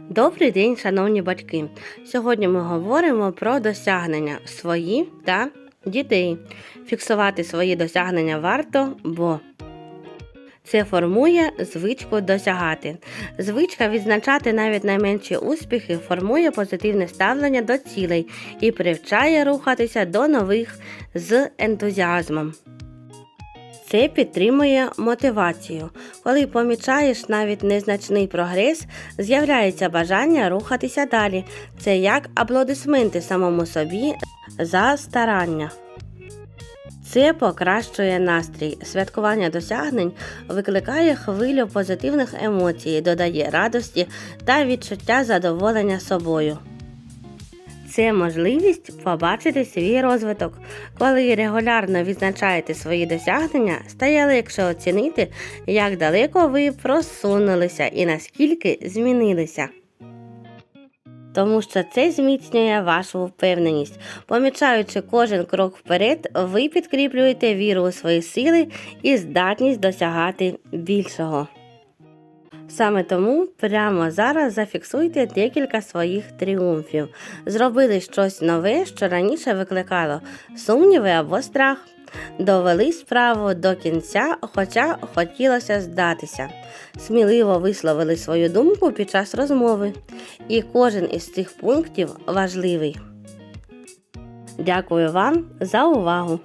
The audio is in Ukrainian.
Добрий день, шановні батьки! Сьогодні ми говоримо про досягнення свої та дітей. Фіксувати свої досягнення варто, бо це формує звичку досягати. Звичка відзначати навіть найменші успіхи формує позитивне ставлення до цілей і привчає рухатися до нових з ентузіазмом. Це підтримує мотивацію. Коли помічаєш навіть незначний прогрес, з'являється бажання рухатися далі. Це як аплодисменти самому собі за старання. Це покращує настрій. Святкування досягнень викликає хвилю позитивних емоцій, додає радості та відчуття задоволення собою. Це можливість побачити свій розвиток. Коли регулярно відзначаєте свої досягнення, стає легше оцінити, як далеко ви просунулися і наскільки змінилися. Тому що це зміцнює вашу впевненість. Помічаючи кожен крок вперед, ви підкріплюєте віру у свої сили і здатність досягати більшого. Саме тому прямо зараз зафіксуйте декілька своїх тріумфів. Зробили щось нове, що раніше викликало сумніви або страх. Довели справу до кінця, хоча хотілося здатися. Сміливо висловили свою думку під час розмови. І кожен із цих пунктів важливий. Дякую вам за увагу!